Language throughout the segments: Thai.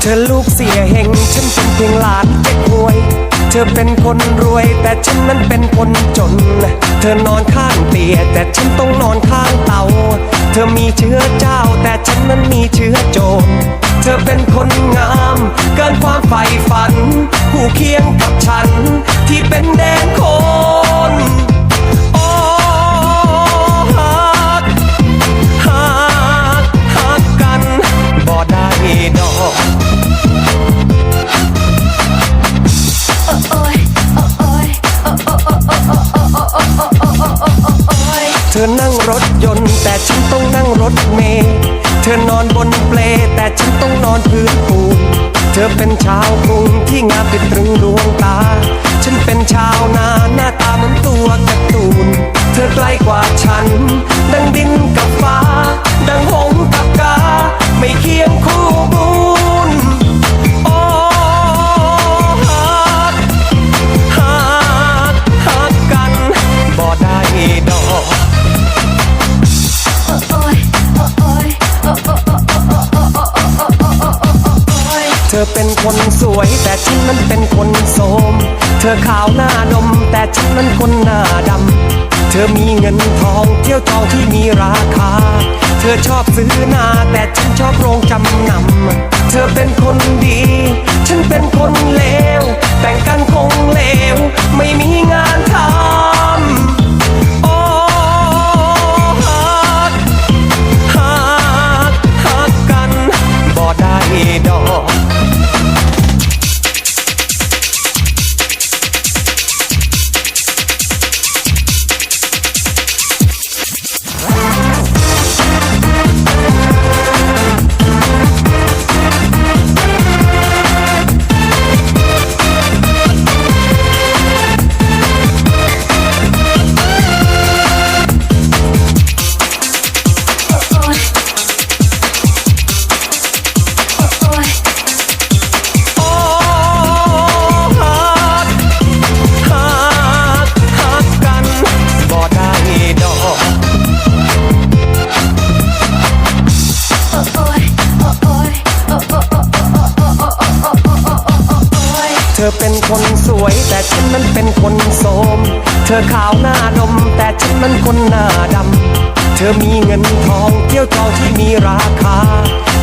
เธอลูกเสียเฮงฉันเป็นเพียงหลานเก็บหวย เธอเป็นคนรวย แต่ฉันนั้นเป็นคนจน เธอนอนข้างเตียแต่ฉันต้องนอนข้างเตา เธอมีเชื้อเจ้า แต่ฉันนั้นมีเชื้อโจรเธอเป็นคนงามเกินความใฝ่ฝัน ผู้เคียงกับฉันที่เป็นแดงโค รถยนต์ แต่ฉันต้องนั่งรถเมล์เธอนอนบนเปล แต่ฉันต้องนอนพื้นปูนเธอเป็นชาวกรุงที่งามติดตรึงดวงตา อเธอเป็นคนสวย แต่ฉันนั้นเป็นคนโสม เธอขาวหน้าดมแต่ฉันนั้นคนหน้าดำ เธอมีเงินทองเที่ยวจองที่มีราคา เธอชอบซื้อนาแต่ฉันชอบโรงจำนำ เธอเป็นคนดี ฉันเป็น ธอเป็นคนสวยแต่ฉันนั้นเป็นคนโสม เธอขาวหน้าดมแต่ฉันนั้นคนหน้าดำ เธอมีเงินทองเที่ยวทองที่มีราคา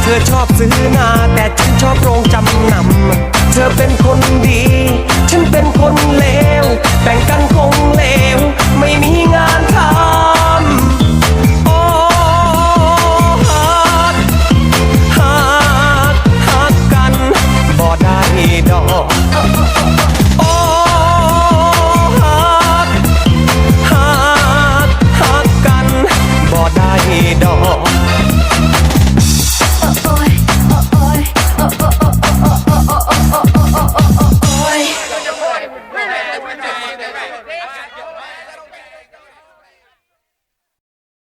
เธอชอบซื้อนาแต่ฉันชอบโรงจำนำ เธอเป็นคนดี ฉันเป็นคนเลว